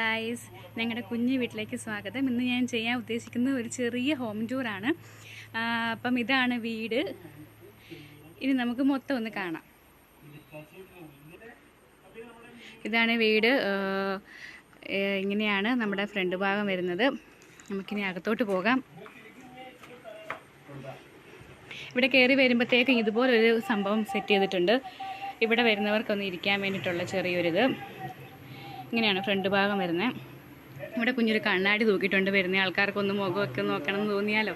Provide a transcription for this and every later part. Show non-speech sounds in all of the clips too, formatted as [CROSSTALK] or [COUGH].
Guys ഞങ്ങളുടെ കുഞ്ഞു വീട്ടിലേക്ക് സ്വാഗതം. ഇന്ന് ഞാൻ ചെയ്യാൻ ഉദ്ദേശിക്കുന്ന ഒരു ചെറിയ ഹോം ടൂറാണ് അപ്പം ഇതാണ് വീട്. ഇനി നമുക്ക് മൊത്തം ഒന്ന് കാണാം. ഇതാണ് വീട്. ഇങ്ങനെയാണ് നമ്മുടെ ഫ്രണ്ട് ഭാഗം വരുന്നത്. നമുക്കിനി അകത്തോട്ട് പോകാം. ഇവിടെ കയറി വരുമ്പോഴത്തേക്കും ഇതുപോലൊരു സംഭവം സെറ്റ് ചെയ്തിട്ടുണ്ട്. ഇവിടെ വരുന്നവർക്കൊന്ന് ഇരിക്കാൻ വേണ്ടിയിട്ടുള്ള ചെറിയൊരിത്. ഇങ്ങനെയാണ് ഫ്രണ്ട് ഭാഗം വരുന്നത് ഇവിടെ കുഞ്ഞൊരു കണ്ണാടി തൂക്കിയിട്ടുണ്ട്. വരുന്ന ആൾക്കാർക്കൊന്ന് മുഖമൊക്കെ നോക്കണം എന്ന് തോന്നിയാലോ?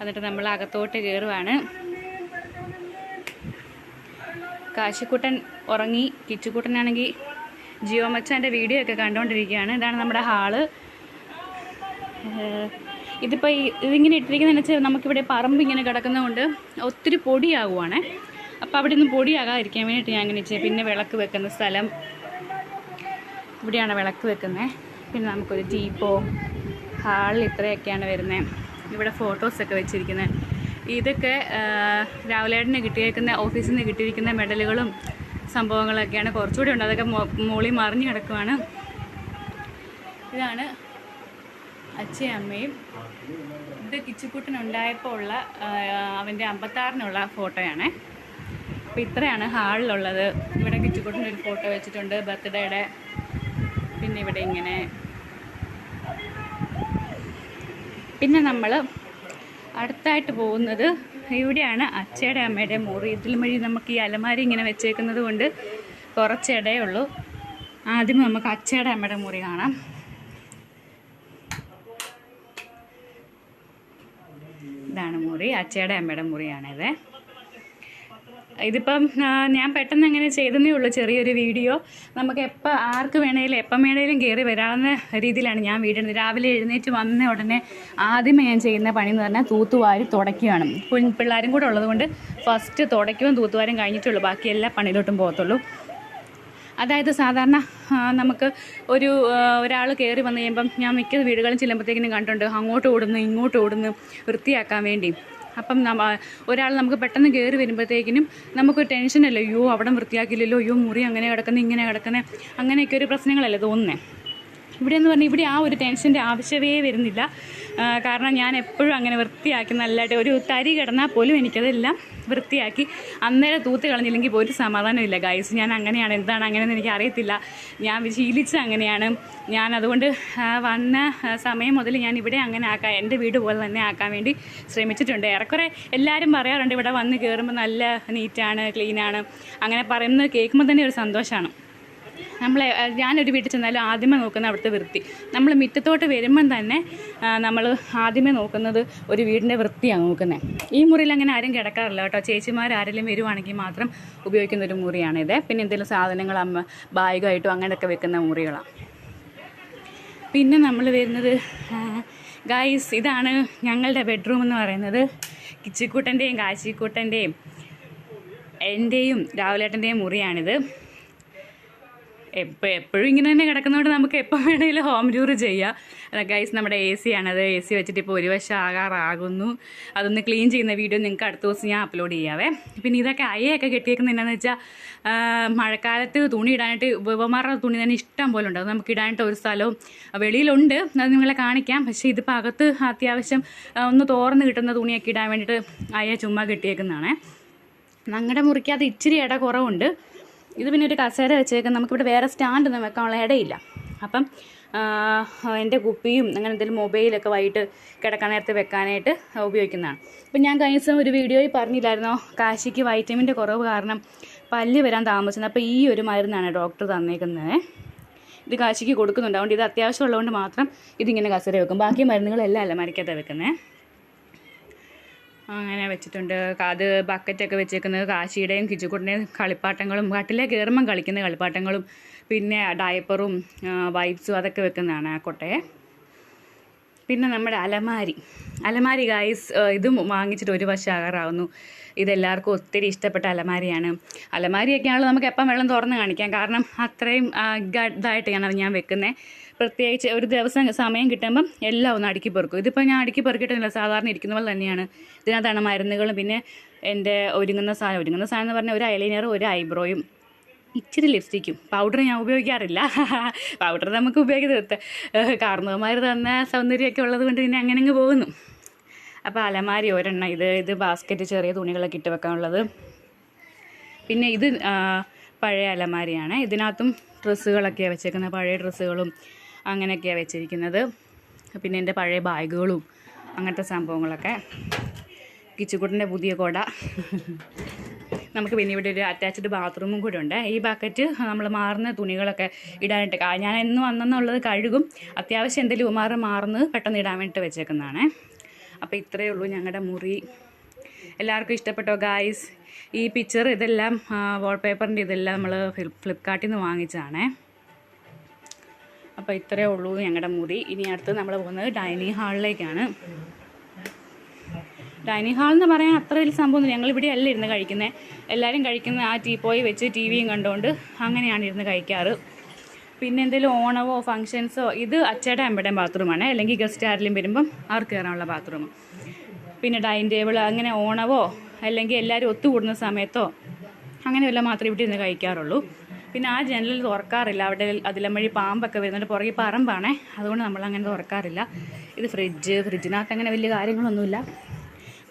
എന്നിട്ട് നമ്മൾ അകത്തോട്ട് കയറുവാണ്. കാശിക്കുട്ടൻ ഉറങ്ങി. കിച്ചുക്കുട്ടനാണെങ്കിൽ ജിയോ മച്ചാന്റെ വീഡിയോ ഒക്കെ കണ്ടുകൊണ്ടിരിക്കുകയാണ് ഇതാണ് നമ്മുടെ ഹാൾ. ഇതിപ്പോൾ ഇതിങ്ങനെ ഇട്ടിരിക്കുന്നതെന്ന് വെച്ചാൽ നമുക്കിവിടെ പറമ്പ് ഇങ്ങനെ കിടക്കുന്നതുകൊണ്ട് ഒത്തിരി പൊടിയാകുവാണേ അപ്പോൾ അവിടെ നിന്ന് പൊടിയാകാതിരിക്കാൻ വേണ്ടിയിട്ട് ഞാൻ അങ്ങനെ പിന്നെ വിളക്ക് വെക്കുന്ന സ്ഥലം ഇവിടെയാണ് വിളക്ക് വെക്കുന്നത് പിന്നെ നമുക്കൊരു ജീപ്പോ ഹാളിൽ ഇത്രയൊക്കെയാണ് വരുന്നത് ഇവിടെ ഫോട്ടോസൊക്കെ വെച്ചിരിക്കുന്നത് ഇതൊക്കെ രാവിലേടിന് കിട്ടിയേക്കുന്ന ഓഫീസിൽ നിന്ന് കിട്ടിയിരിക്കുന്ന മെഡലുകളും സംഭവങ്ങളൊക്കെയാണ്. കുറച്ചുകൂടി ഉണ്ട്. അതൊക്കെ മോളി മറിഞ്ഞു കിടക്കുവാണ്. ഇതാണ് അച്ഛയും അമ്മയും. ഇത് കിച്ചുക്കുട്ടനുണ്ടായപ്പോൾ ഉള്ള അവന്റെ അമ്പത്താറിനുള്ള ഫോട്ടോയാണ്. അപ്പോൾ ഇത്രയാണ് ഹാളിലുള്ളത്. ഇവിടെ കിച്ചുക്കുട്ടന്റെ ഒരു ഫോട്ടോ വെച്ചിട്ടുണ്ട്. ബർത്ത്ഡേയുടെ പിന്നെ ഇവിടെ ഇങ്ങനെ. പിന്നെ നമ്മൾ അടുത്തായിട്ട് പോകുന്നത് ഇവിടെയാണ് അച്ഛയുടെ അമ്മയുടെ മുറി. ഇതിൽ വഴി നമുക്ക് ഈ അലമാരി ഇങ്ങനെ വെച്ചേക്കുന്നത് കൊണ്ട് കുറച്ചിടയേ ഉള്ളൂ. ആദ്യം നമുക്ക് അച്ഛയുടെ അമ്മയുടെ മുറി കാണാം. ഇതാണ് മുറി. അച്ഛയുടെ അമ്മയുടെ മുറിയാണിത്. ഇതിപ്പം ഞാൻ പെട്ടെന്ന് അങ്ങനെ ചെയ്തതേ ഉള്ളൂ ചെറിയൊരു വീഡിയോ. നമുക്ക് എപ്പോൾ ആർക്ക് വേണേലും എപ്പം വേണേലും കയറി വരാവുന്ന രീതിയിലാണ് ഞാൻ വീടുന്നത് രാവിലെ എഴുന്നേറ്റ് വന്ന ഉടനെ ആദ്യമേ ഞാൻ ചെയ്യുന്ന പണി എന്ന് പറഞ്ഞാൽ തൂത്തുവാരി തുടയ്ക്കുകയാണ്. പിള്ളേരും കൂടെ ഉള്ളതുകൊണ്ട് ഫസ്റ്റ് തുടയ്ക്കുകയും തൂത്തുവാരും കഴിഞ്ഞിട്ടുള്ളൂ ബാക്കി എല്ലാ പണിയിലോട്ടും പോകത്തുള്ളൂ. അതായത് സാധാരണ നമുക്ക് ഒരു ഒരാൾ കയറി വന്നു കഴിയുമ്പം ഞാൻ മിക്ക വീടുകളും ചെല്ലുമ്പോഴത്തേക്കിനും കണ്ടിട്ടുണ്ട്. അങ്ങോട്ട് ഓടുന്നു ഇങ്ങോട്ട് ഓടുന്നു വൃത്തിയാക്കാൻ വേണ്ടി. അപ്പം ഒരാൾ നമുക്ക് പെട്ടെന്ന് കയറി വരുമ്പോഴത്തേക്കിനും നമുക്ക് ടെൻഷനല്ലേ അയ്യോ അവിടെ വൃത്തിയാക്കില്ലല്ലോ അയ്യോ മുറി അങ്ങനെ കിടക്കുന്നത് ഇങ്ങനെ കിടക്കുന്നത് അങ്ങനെയൊക്കെ ഒരു പ്രശ്നങ്ങളല്ലേ തോന്നുന്നത് ഇവിടെ എന്ന് പറഞ്ഞാൽ ഇവിടെ ആ ഒരു ടെൻഷന്റെ ആവശ്യമേ വരുന്നില്ല. കാരണം ഞാൻ എപ്പോഴും അങ്ങനെ വൃത്തിയാക്കി നല്ലതായിട്ട് ഒരു തരി കിടന്നാൽ പോലും എനിക്കതെല്ലാം വൃത്തിയാക്കി അന്നേരം തൂത്ത് കളഞ്ഞില്ലെങ്കിൽ ഒരു സമാധാനമില്ല ഗൈസ് ഞാൻ അങ്ങനെയാണ് എന്താണ് അങ്ങനെയെന്ന് എനിക്ക് അറിയത്തില്ല. ഞാൻ ശീലിച്ച അങ്ങനെയാണ്. ഞാൻ അതുകൊണ്ട് വന്ന സമയം മുതൽ ഞാൻ ഇവിടെ അങ്ങനെ ആക്കാൻ എന്റെ വീട് പോലെ തന്നെ ആക്കാൻ വേണ്ടി ശ്രമിച്ചിട്ടുണ്ട്. ഏറെക്കുറെ എല്ലാവരും പറയാറുണ്ട് ഇവിടെ വന്ന് കയറുമ്പോൾ നല്ല നീറ്റാണ് ക്ലീനാണ് അങ്ങനെ പറയുന്നത് കേൾക്കുമ്പോൾ തന്നെ ഒരു സന്തോഷമാണ് നമ്മൾ ഞാനൊരു വീട്ടിൽ ചെന്നാലും ആദ്യമേ നോക്കുന്ന അവിടുത്തെ വൃത്തി. നമ്മൾ മുറ്റത്തോട്ട് വരുമ്പം തന്നെ നമ്മൾ ആദ്യമേ നോക്കുന്നത് ഒരു വീടിന്റെ വൃത്തിയാണ് നോക്കുന്നത് ഈ മുറിയിൽ അങ്ങനെ ആരും കിടക്കാറില്ല കേട്ടോ. ചേച്ചിമാർ ആരെങ്കിലും വരുവാണെങ്കിൽ മാത്രം ഉപയോഗിക്കുന്ന ഒരു മുറിയാണിത്. പിന്നെ എന്തെങ്കിലും സാധനങ്ങൾ അമ്മ ബാഗായിട്ടും അങ്ങനെയൊക്കെ വെക്കുന്ന മുറികളാണ് പിന്നെ നമ്മൾ വരുന്നത് ഗായ്സ് ഇതാണ് ഞങ്ങളുടെ ബെഡ്റൂം എന്ന് പറയുന്നത്. കിച്ചിക്കൂട്ടന്റെയും കാശിക്കൂട്ടന്റെയും എന്റെയും രാവിലേട്ടന്റെയും മുറിയാണിത്. എപ്പോൾ എപ്പോഴും ഇങ്ങനെ തന്നെ കിടക്കുന്നതുകൊണ്ട് നമുക്ക് എപ്പോൾ വേണമെങ്കിലും ഹോം ടൂർ ചെയ്യാം. ഗൈസ് നമ്മുടെ എ സി ആണത്. എ സി വെച്ചിട്ട് ഇപ്പോൾ ഒരു വശം ആകാറാകുന്നു. അതൊന്ന് ക്ലീൻ ചെയ്യുന്ന വീഡിയോ നിങ്ങൾക്ക് അടുത്ത ദിവസം ഞാൻ അപ്ലോഡ് ചെയ്യാവേ. പിന്നെ ഇതൊക്കെ അയയൊക്കെ കെട്ടിയേക്കുന്നത് എന്താണെന്ന് വെച്ചാൽ മഴക്കാലത്ത് തുണി ഇടാനായിട്ട് ഉപമാറുടെ തുണി തന്നെ ഇഷ്ടം പോലെ ഉണ്ട്. അത് നമുക്ക് ഇടാനായിട്ട് ഒരു സ്ഥലവും വെളിയിലുണ്ട്. അത് നിങ്ങളെ കാണിക്കാം. പക്ഷേ ഇതിപ്പോൾ അകത്ത് അത്യാവശ്യം ഒന്ന് തോർന്ന് കിട്ടുന്ന തുണിയൊക്കെ ഇടാൻ വേണ്ടിയിട്ട് അയ ചുമ്മാ കെട്ടിയേക്കുന്നതാണേ. ഞങ്ങളുടെ മുറിക്കകത്ത് ഇച്ചിരി ഇട കുറവുണ്ട്. ഇത് പിന്നെ ഒരു കസേര വെച്ചേക്കാൻ നമുക്കിവിടെ വേറെ സ്റ്റാൻഡൊന്നും വെക്കാനുള്ള ഇടയില്ല. അപ്പം എന്റെ കുപ്പിയും അങ്ങനെ എന്തെങ്കിലും മൊബൈലൊക്കെ വൈകിട്ട് കിടക്കാൻ നേരത്തെ വെക്കാനായിട്ട് ഉപയോഗിക്കുന്നതാണ്. അപ്പം ഞാൻ കഴിഞ്ഞ ദിവസം ഒരു വീഡിയോയിൽ പറഞ്ഞില്ലായിരുന്നോ? കാശിക്ക് വൈറ്റമിന്റെ കുറവ് കാരണം പല്ല് വരാൻ താമസിച്ചത്. അപ്പോൾ ഈ ഒരു മരുന്നാണ് ഡോക്ടർ തന്നേക്കുന്നത് ഇത് കാശിക്ക് കൊടുക്കുന്നുണ്ട്. അതുകൊണ്ട് ഇത് അത്യാവശ്യമുള്ളതുകൊണ്ട് മാത്രം ഇതിങ്ങനെ കസേര വെക്കും. ബാക്കി മരുന്നുകളെല്ലാം അല്ല മരിക്കാത്ത വെക്കുന്നത് അങ്ങനെ വെച്ചിട്ടുണ്ട്. അത് ബക്കറ്റൊക്കെ വെച്ചേക്കുന്നത് കാശിയുടെയും കിച്ചുക്കുട്ടിന്റെയും കളിപ്പാട്ടങ്ങളും കട്ടിലെ കയറുമ്പം കളിക്കുന്ന കളിപ്പാട്ടങ്ങളും പിന്നെ ഡയപ്പറും വൈപ്സും അതൊക്കെ വെക്കുന്നതാണ് ആ കൊട്ടയെ. പിന്നെ നമ്മുടെ അലമാരി. അലമാരി ഗായ്സ് ഇതും വാങ്ങിച്ചിട്ട് ഒരു വർഷം ആകാറാവുന്നു. ഇതെല്ലാവർക്കും ഒത്തിരി ഇഷ്ടപ്പെട്ട അലമാരിയാണ്. അലമാരിയൊക്കെയാണല്ലോ നമുക്ക് എപ്പം വെള്ളം തുറന്ന് കാണിക്കാം. കാരണം അത്രയും ഇതായിട്ട് ഞാൻ ഞാൻ വെക്കുന്നത് പ്രത്യേകിച്ച് ഒരു ദിവസം സമയം കിട്ടുമ്പം എല്ലാം ഒന്ന് അടുക്കി പെറുക്കും. ഇതിപ്പോൾ ഞാൻ അടുക്കി പെറുക്കിയിട്ടില്ല സാധാരണ ഇരിക്കുന്ന പോലെ തന്നെയാണ്. ഇതിനകത്താണ് മരുന്നുകളും പിന്നെ എന്റെ ഒരുങ്ങുന്ന സാധനം ഒരുങ്ങുന്ന സാധനം എന്ന് പറഞ്ഞാൽ ഒരു ഐലൈനറും ഒരു ഐബ്രോയും ഇച്ചിരി ലിപ്സ്റ്റിക്കും. പൗഡർ ഞാൻ ഉപയോഗിക്കാറില്ല. [LAUGHS] പൗഡർ നമുക്ക് ഉപയോഗിക്കുന്നത് കാർന്നവന്മാർ തന്ന സൗന്ദര്യമൊക്കെ ഉള്ളത് കൊണ്ട് പിന്നെ അങ്ങനെ അങ്ങ് പോകുന്നു. അപ്പോൾ അലമാരി ഒരെണ്ണം ഇത് ഇത് ബാസ്ക്കറ്റ് ചെറിയ തുണികളൊക്കെ ഇട്ട് വെക്കാനുള്ളത്. പിന്നെ ഇത് പഴയ അലമാരിയാണ്. ഇതിനകത്തും ഡ്രസ്സുകളൊക്കെയാണ് വെച്ചേക്കുന്നത്. പഴയ ഡ്രസ്സുകളും അങ്ങനെയൊക്കെയാണ് വെച്ചിരിക്കുന്നത്. പിന്നെ എന്റെ പഴയ ബാഗുകളും അങ്ങനത്തെ സംഭവങ്ങളൊക്കെ. കിച്ചുക്കുട്ടന്റെ പുതിയ കുട. നമുക്ക് പിന്നെ ഇവിടെ ഒരു അറ്റാച്ച്ഡ് ബാത്റൂമും കൂടെ ഉണ്ട്. ഈ ബക്കറ്റ് നമ്മൾ മാറുന്ന തുണികളൊക്കെ ഇടാനായിട്ട് ഞാൻ എന്ന് വന്നെന്നുള്ളത് കഴുകും. അത്യാവശ്യം എന്തെങ്കിലും ഉമാറ് മാറുന്നത് പെട്ടെന്ന് ഇടാൻ വേണ്ടിയിട്ട് വെച്ചേക്കുന്നതാണ്. അപ്പോൾ ഇത്രയേ ഉള്ളൂ ഞങ്ങളുടെ മുറി. എല്ലാവർക്കും ഇഷ്ടപ്പെട്ടോ ഗായ്സ് ഈ പിക്ചർ ഇതെല്ലാം വാൾപേപ്പറിന്റെ ഇതെല്ലാം നമ്മൾ ഫ്ലിപ്പ്കാർട്ടിൽ നിന്ന് വാങ്ങിച്ചതാണേ. അപ്പോൾ ഇത്രയേ ഉള്ളൂ ഞങ്ങളുടെ മുറി ഇനി അടുത്ത് നമ്മൾ പോകുന്നത് ഡൈനിങ് ഹാളിലേക്കാണ്. ഡൈനിങ് ഹാൾ എന്ന് പറയാൻ അത്ര വലിയ സംഭവമൊന്നും ഞങ്ങൾ ഇവിടെ അല്ല ഇരുന്ന് കഴിക്കുന്നത് എല്ലാവരും കഴിക്കുന്ന ആ ടീ പോയി വെച്ച് ടി വിയും കണ്ടുകൊണ്ട് അങ്ങനെയാണ് ഇരുന്ന് കഴിക്കാറ്. പിന്നെ എന്തെങ്കിലും ഓണവോ ഫങ്ഷൻസോ ഇത് അച്ചയുടെ അമ്മയുടെയും ബാത്റൂമാണ്. അല്ലെങ്കിൽ ഗസ്റ്റ് ആരെങ്കിലും വരുമ്പം അവർക്ക് കയറാനുള്ള ബാത്റൂം. പിന്നെ ഡൈനിങ് ടേബിൾ അങ്ങനെ ഓണവോ അല്ലെങ്കിൽ എല്ലാവരും ഒത്തുകൂടുന്ന സമയത്തോ അങ്ങനെയല്ല മാത്രമേ ഇവിടെ ഇരുന്ന് കഴിക്കാറുള്ളൂ. പിന്നെ ആ ജനൽ തുറക്കാറില്ല. അവിടെ അതിലമ്മഴി പാമ്പൊക്കെ വരുന്നുണ്ട് പുറകെ പറമ്പാണേ. അതുകൊണ്ട് നമ്മൾ അങ്ങനെ തുറക്കാറില്ല. ഇത് ഫ്രിഡ്ജ് ഫ്രിഡ്ജിനകത്ത് അങ്ങനെ വലിയ കാര്യങ്ങളൊന്നുമില്ല.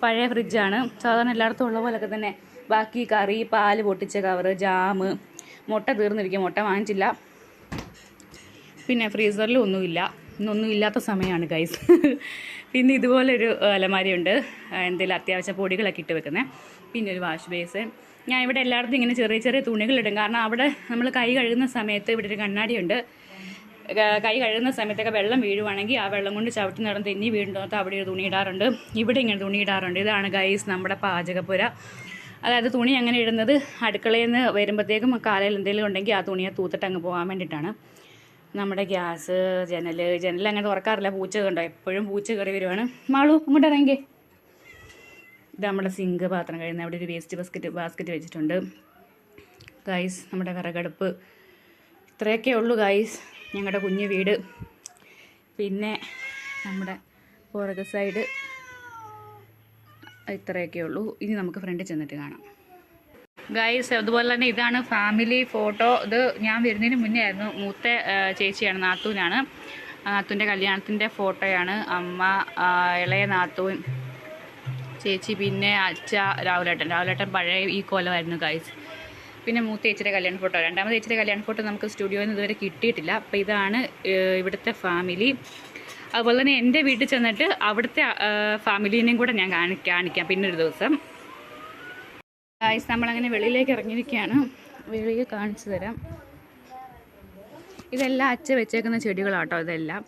പഴയ ഫ്രിഡ്ജാണ്. സാധാരണ എല്ലായിടത്തും ഉള്ള പോലൊക്കെ തന്നെ. ബാക്കി കറി പാൽ പൊട്ടിച്ച കവറ് ജാമ് മുട്ട തീർന്നിരിക്കും. മുട്ട വാങ്ങിച്ചില്ല. പിന്നെ ഫ്രീസറിലും ഒന്നുമില്ല. ഇന്നൊന്നും ഇല്ലാത്ത സമയമാണ് ഗൈസ് [LAUGHS] പിന്നെ ഇതുപോലൊരു അലമാരിയുണ്ട്. എന്തെങ്കിലും അത്യാവശ്യ പൊടികളൊക്കെ ഇട്ട് വെക്കുന്നത് പിന്നെ ഒരു വാഷ് ബേസിൻ ഞാൻ ഇവിടെ എല്ലായിടത്തും ഇങ്ങനെ ചെറിയ ചെറിയ തുണികളിടും. കാരണം അവിടെ നമ്മൾ കൈ കഴുകുന്ന സമയത്ത് ഇവിടെ ഒരു കണ്ണാടിയുണ്ട്. കൈ കഴുകുന്ന സമയത്തൊക്കെ വെള്ളം വീഴുവാണെങ്കിൽ ആ വെള്ളം കൊണ്ട് ചവിട്ടി നടന്ന് തെന്നി വീണ്ടും അവിടെ ഒരു തുണി ഇടാറുണ്ട്. ഇവിടെ ഇങ്ങനെ തുണി ഇടാറുണ്ട്. ഇതാണ് ഗൈസ് നമ്മുടെ പാചകപ്പുര. അതായത് തുണി അങ്ങനെ ഇടുന്നത് അടുക്കളയിൽ നിന്ന് വരുമ്പോഴത്തേക്കും കാലയിൽ എന്തെങ്കിലും ഉണ്ടെങ്കിൽ ആ തുണിയെ തൂത്തിട്ട് അങ്ങ് പോകാൻ വേണ്ടിയിട്ടാണ്. നമ്മുടെ ഗ്യാസ് ജനൽ ജനൽ അങ്ങനെ തുറക്കാറില്ല. പൂച്ച കണ്ടോ? എപ്പോഴും പൂച്ച കയറി വരുവാണ്. മാളു ഇങ്ങോട്ട് ഇത് നമ്മുടെ സിങ്ക് പാത്രം കഴിയുന്ന അവിടെ ഒരു വേസ്റ്റ് ബാസ്ക്കറ്റ് ബാസ്ക്കറ്റ് വെച്ചിട്ടുണ്ട്. ഗൈസ് നമ്മുടെ വിറകടുപ്പ് ഇത്രയൊക്കെ ഉള്ളൂ ഗൈസ് ഞങ്ങളുടെ കുഞ്ഞു വീട്. പിന്നെ നമ്മുടെ പുറക സൈഡ് ഇത്രയൊക്കെ ഉള്ളൂ. ഇനി നമുക്ക് ഫ്രണ്ട് ചെന്നിട്ട് കാണാം. ഗൈസ് അതുപോലെ തന്നെ ഇതാണ് ഫാമിലി ഫോട്ടോ ഇത് ഞാൻ വരുന്നതിന് മുന്നേ ആയിരുന്നു. മൂത്ത ചേച്ചിയാണ് നാത്തൂനാണ്. നാത്തുവിന്റെ കല്യാണത്തിന്റെ ഫോട്ടോയാണ് അമ്മ ഇളയ നാത്തൂൻ ചേച്ചി പിന്നെ അച്ഛ രാഹുലേട്ടൻ. രാഹുലേട്ടൻ പഴയ ഈ കൊലമായിരുന്നു ഗൈസ് പിന്നെ മൂത്ത ചേച്ചിയുടെ കല്യാണ ഫോട്ടോ. രണ്ടാമത് ചേച്ചിയുടെ കല്യാണ ഫോട്ടോ നമുക്ക് സ്റ്റുഡിയോയിൽ നിന്ന് ഇതുവരെ കിട്ടിയിട്ടില്ല. അപ്പോൾ ഇതാണ് ഇവിടുത്തെ ഫാമിലി അതുപോലെ തന്നെ എന്റെ വീട്ടിൽ ചെന്നിട്ട് അവിടുത്തെ ഫാമിലീനെയും കൂടെ ഞാൻ കാണി കാണിക്കാം. പിന്നെ ഒരു ദിവസം. ഗൈസ് നമ്മളങ്ങനെ വെളിയിലേക്ക് ഇറങ്ങിയിരിക്കുകയാണ്. വെളിയിൽ കാണിച്ചു തരാം. ഇതെല്ലാം അച്ഛ വെച്ചേക്കുന്ന ചെടികളാട്ടോ ഇതെല്ലാം.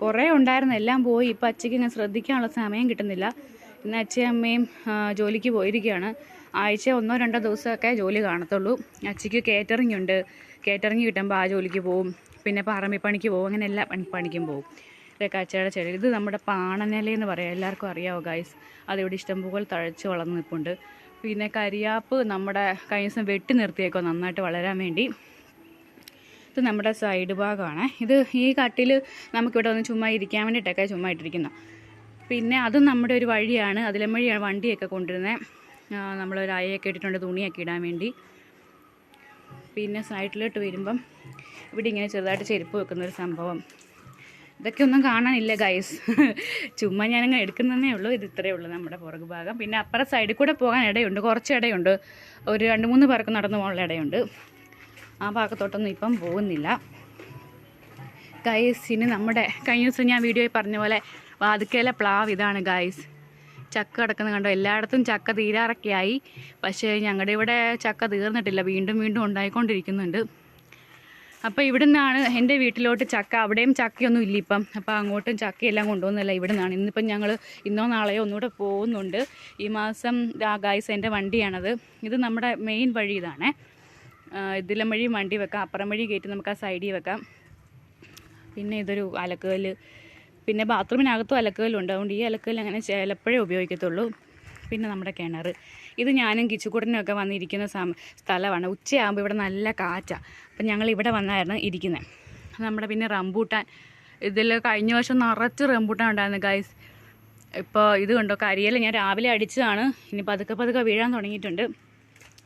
കുറേ ഉണ്ടായിരുന്നു എല്ലാം പോയി. ഇപ്പം അച്ഛയ്ക്ക് ഇങ്ങനെ ശ്രദ്ധിക്കാനുള്ള സമയം കിട്ടുന്നില്ല. ഇന്ന് അച്ഛയും അമ്മയും ജോലിക്ക് പോയിരിക്കുകയാണ്. ആഴ്ച ഒന്നോ രണ്ടോ ദിവസമൊക്കെ ജോലി കാണത്തുള്ളൂ. അച്ഛയ്ക്ക് കേറ്ററിംഗ് ഉണ്ട്. കേറ്ററിംഗ് കിട്ടുമ്പോൾ ആ ജോലിക്ക് പോവും. പിന്നെ പറമ്പി പണിക്ക് പോകും അങ്ങനെ എല്ലാ പണി പണിക്കും പോകും ഇതൊക്കെ അച്ഛയുടെ ചെടി ഇത് നമ്മുടെ പാണനില എന്ന് പറയാം. എല്ലാവർക്കും അറിയാമോ ഗൈസ് അതിവിടെ ഇഷ്ടംപോലെ തഴച്ച് വളർന്ന് നിൽപ്പുണ്ട് പിന്നെ കരിയാപ്പ് നമ്മുടെ കഴിഞ്ഞ ദിവസം വെട്ടി നിർത്തിയേക്കോ നന്നായിട്ട് വളരാൻ വേണ്ടി. ഇത് നമ്മുടെ സൈഡ് ഭാഗമാണ്. ഇത് ഈ കട്ടിൽ നമുക്കിവിടെ ഒന്ന് ചുമ്മാ ഇരിക്കാൻ വേണ്ടിയിട്ടൊക്കെ ചുമ്മാ ഇട്ടിരിക്കുന്ന പിന്നെ അതും നമ്മുടെ ഒരു വഴിയാണ്. അതിലെ വഴിയാണ് വണ്ടിയൊക്കെ കൊണ്ടുവരുന്നത് നമ്മളൊരു അയയൊക്കെ ഇട്ടിട്ടുണ്ട് തുണിയൊക്കെ ഇടാൻ വേണ്ടി. പിന്നെ സൈഡിലോട്ട് വരുമ്പം ഇവിടെ ഇങ്ങനെ ചെറുതായിട്ട് ചെരുപ്പ് വെക്കുന്ന ഒരു സംഭവം. ഇതൊക്കെ ഒന്നും കാണാനില്ല ഗൈസ് [LAUGHS] ചുമ്മാ ഞാനങ്ങ് എടുക്കുന്നതേ ഉള്ളൂ. ഇത് ഇത്രയേ ഉള്ളൂ നമ്മുടെ പുറകു ഭാഗം. പിന്നെ അപ്പുറ സൈഡിൽ കൂടെ പോകാൻ ഇടയുണ്ട്. കുറച്ച് ഇടയുണ്ട്. ഒരു രണ്ട് മൂന്ന് പേർക്ക് നടന്നു പോകാനുള്ള ഇടയുണ്ട്. ആ ഭാഗത്തോട്ടൊന്നും ഇപ്പം പോകുന്നില്ല. ഗൈസ് ഇനി നമ്മുടെ കഴിഞ്ഞ ദിവസം ഞാൻ വീഡിയോയിൽ പറഞ്ഞ പോലെ വാതുക്കയിലെ പ്ലാവ് ഇതാണ് ഗൈസ്. ചക്ക കിടക്കുന്ന കണ്ടോ? എല്ലായിടത്തും ചക്ക തീരാറൊക്കെ ആയി. പക്ഷേ ഞങ്ങളുടെ ഇവിടെ ചക്ക തീർന്നിട്ടില്ല. വീണ്ടും വീണ്ടും ഉണ്ടായിക്കൊണ്ടിരിക്കുന്നുണ്ട്. അപ്പോൾ ഇവിടെ നിന്നാണ് എന്റെ വീട്ടിലോട്ട് ചക്ക. അവിടെയും ചക്കയൊന്നും ഇല്ല ഇപ്പം. അപ്പോൾ അങ്ങോട്ടും ചക്കയെല്ലാം കൊണ്ടുപോകുന്നില്ല ഇവിടെ നിന്നാണ് ഇന്നിപ്പം ഞങ്ങൾ ഇന്നോ നാളെയോ ഒന്നുകൂടെ പോകുന്നുണ്ട്. ഈ മാസം ഗായ്സ് എന്റെ വണ്ടിയാണത്. ഇത് നമ്മുടെ മെയിൻ വഴി ഇതാണേ. ഇതിലം വഴി വണ്ടി വെക്കാം. അപ്പുറം വഴി കയറ്റി നമുക്ക് ആ സൈഡിൽ വെക്കാം. പിന്നെ ഇതൊരു അലക്കുകല്ല് പിന്നെ ബാത്റൂമിനകത്തും അലക്കുകല്ലുണ്ട് അതുകൊണ്ട് ഈ അലക്കല്ല് അങ്ങനെ ചിലപ്പോഴേ ഉപയോഗിക്കത്തുള്ളൂ. പിന്നെ നമ്മുടെ കിണർ ഇത് ഞാനും കിച്ചുക്കുട്ടനും ഒക്കെ വന്നിരിക്കുന്ന സം സ്ഥലമാണ്. ഉച്ചയാകുമ്പോൾ ഇവിടെ നല്ല കാറ്റാണ് അപ്പം ഞങ്ങൾ ഇവിടെ വന്നായിരുന്നു ഇരിക്കുന്നത് നമ്മുടെ പിന്നെ റംബൂട്ടാൻ. ഇതിൽ കഴിഞ്ഞ വർഷം നിറച്ച് റംബൂട്ടാൻ ഉണ്ടായിരുന്നു ഗൈസ് ഇപ്പോൾ ഇത് കണ്ടോ? കരിയൽ ഞാൻ രാവിലെ അടിച്ചതാണ്. ഇനി പതുക്കെ പതുക്കെ വീഴാൻ തുടങ്ങിയിട്ടുണ്ട്.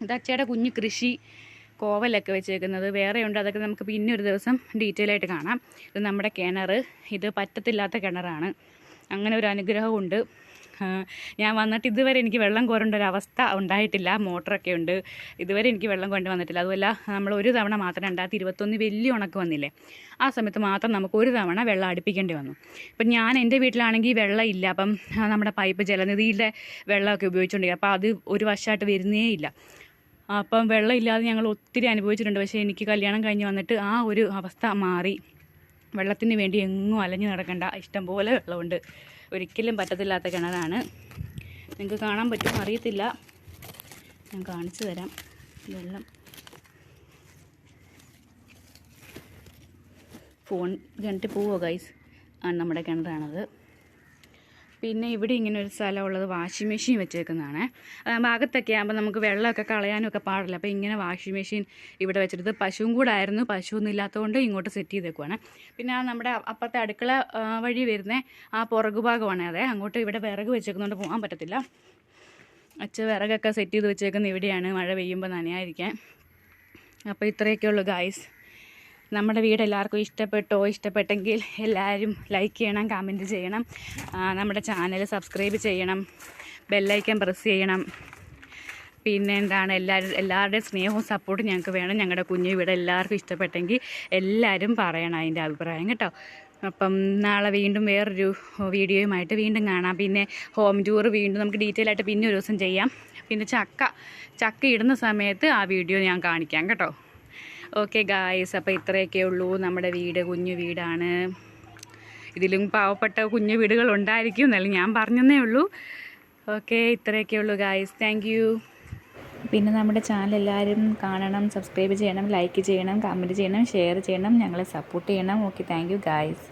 ഇത് അച്ഛയുടെ കുഞ്ഞ് കൃഷി. കോവലൊക്കെ വെച്ചേക്കുന്നത്. വേറെയുണ്ട് അതൊക്കെ നമുക്ക് പിന്നെ ഒരു ദിവസം ഡീറ്റെയിൽ ആയിട്ട് കാണാം. ഇത് നമ്മുടെ കിണർ ഇത് പറ്റത്തില്ലാത്ത കിണറാണ്. അങ്ങനെ ഒരു അനുഗ്രഹമുണ്ട്. ഞാൻ വന്നിട്ട് ഇതുവരെ എനിക്ക് വെള്ളം കോരേണ്ട ഒരു അവസ്ഥ ഉണ്ടായിട്ടില്ല. മോട്ടറൊക്കെ ഉണ്ട്. ഇതുവരെ എനിക്ക് വെള്ളം കൊണ്ട് വന്നിട്ടില്ല. അതുമല്ല നമ്മൾ ഒരു തവണ മാത്രം രണ്ടായിരത്തി ഇരുപത്തൊന്ന് വലിയ ഉണക്ക് വന്നില്ലേ? ആ സമയത്ത് മാത്രം നമുക്ക് ഒരു തവണ വെള്ളം അടുപ്പിക്കേണ്ടി വന്നു. ഇപ്പം ഞാൻ എന്റെ വീട്ടിലാണെങ്കിൽ വെള്ളം ഇല്ല. അപ്പം നമ്മുടെ പൈപ്പ് ജലനിധിയുടെ വെള്ളമൊക്കെ ഉപയോഗിച്ചുകൊണ്ടിരിക്കുക. അപ്പോൾ അത് ഒരു വർഷമായിട്ട് വരുന്നേ ഇല്ല. അപ്പം വെള്ളം ഇല്ലാതെ ഞങ്ങൾ ഒത്തിരി അനുഭവിച്ചിട്ടുണ്ട്. പക്ഷേ എനിക്ക് കല്യാണം കഴിഞ്ഞ് വന്നിട്ട് ആ ഒരു അവസ്ഥ മാറി. വെള്ളത്തിന് വേണ്ടി എങ്ങും അലഞ്ഞു നടക്കണ്ട. ഇഷ്ടംപോലെ വെള്ളമുണ്ട്. ഒരിക്കലും പറ്റത്തില്ലാത്ത കിണറാണ്. നിങ്ങൾക്ക് കാണാൻ പറ്റും അറിയത്തില്ല. ഞാൻ കാണിച്ചു തരാം. വെള്ളം. ഫോൺ കിണറ്റിൽ പോവുമോ ഗൈസ് ആണ് നമ്മുടെ കിണറാണത്. പിന്നെ ഇവിടെ ഇങ്ങനെ ഒരു സ്ഥലമുള്ളത് വാഷിംഗ് മെഷീൻ വെച്ചേക്കുന്നതാണ്. അകത്തൊക്കെ ആകുമ്പോൾ നമുക്ക് വെള്ളമൊക്കെ കളയാനൊക്കെ പാടില്ല. അപ്പോൾ ഇങ്ങനെ വാഷിംഗ് മെഷീൻ ഇവിടെ വെച്ചിട്ട് പശുവും കൂടെ ആയിരുന്നു. പശുവൊന്നും ഇല്ലാത്തതുകൊണ്ട് ഇങ്ങോട്ട് സെറ്റ് ചെയ്തേക്കുവാണ്. പിന്നെ ആ നമ്മുടെ അപ്പുറത്തെ അടുക്കള വഴി വരുന്ന ആ പുറകു ഭാഗമാണ് അതെ. അങ്ങോട്ട് ഇവിടെ വിറക് വെച്ചേക്കുന്നതുകൊണ്ട് പോകാൻ പറ്റത്തില്ല. അച്ഛ വിറകൊക്കെ സെറ്റ് ചെയ്ത് വെച്ചേക്കുന്ന ഇവിടെയാണ്. മഴ പെയ്യുമ്പോൾ നനയായിരിക്കാൻ അപ്പോൾ ഇത്രയൊക്കെ ഉള്ളൂ ഗായ്സ് നമ്മുടെ വീട് എല്ലാവർക്കും ഇഷ്ടപ്പെട്ടോ? ഇഷ്ടപ്പെട്ടെങ്കിൽ എല്ലാവരും ലൈക്ക് ചെയ്യണം കമന്റ് ചെയ്യണം. നമ്മുടെ ചാനൽ സബ്സ്ക്രൈബ് ചെയ്യണം ബെല്ലൈക്കൻ പ്രസ് ചെയ്യണം. പിന്നെ എന്താണ് എല്ലാവരും എല്ലാവരുടെയും സ്നേഹവും സപ്പോർട്ടും ഞങ്ങൾക്ക് വേണം. ഞങ്ങളുടെ കുഞ്ഞു വീട് എല്ലാവർക്കും ഇഷ്ടപ്പെട്ടെങ്കിൽ എല്ലാവരും പറയണം അതിന്റെ അഭിപ്രായം കേട്ടോ. അപ്പം നാളെ വീണ്ടും വേറൊരു വീഡിയോയുമായിട്ട് വീണ്ടും കാണാം. പിന്നെ ഹോം ടൂർ വീണ്ടും നമുക്ക് ഡീറ്റെയിൽ ആയിട്ട് പിന്നെ ഒരു ദിവസം ചെയ്യാം. പിന്നെ ചക്ക ചക്ക ഇടുന്ന സമയത്ത് ആ വീഡിയോ ഞാൻ കാണിക്കാം കേട്ടോ. ഓക്കെ ഗായ്സ് അപ്പോൾ ഇത്രയൊക്കെ ഉള്ളൂ. നമ്മുടെ വീട് കുഞ്ഞു വീടാണ്. ഇതിലും പാവപ്പെട്ട കുഞ്ഞു വീടുകൾ ഉണ്ടായിരിക്കും എന്നല്ല ഞാൻ പറഞ്ഞതേ ഉള്ളൂ. ഓക്കെ ഇത്രയൊക്കെ ഉള്ളൂ ഗായ്സ് താങ്ക് പിന്നെ നമ്മുടെ ചാനൽ എല്ലാവരും കാണണം സബ്സ്ക്രൈബ് ചെയ്യണം ലൈക്ക് ചെയ്യണം കമന്റ് ചെയ്യണം ഷെയർ ചെയ്യണം ഞങ്ങളെ സപ്പോർട്ട് ചെയ്യണം. Okay thank you guys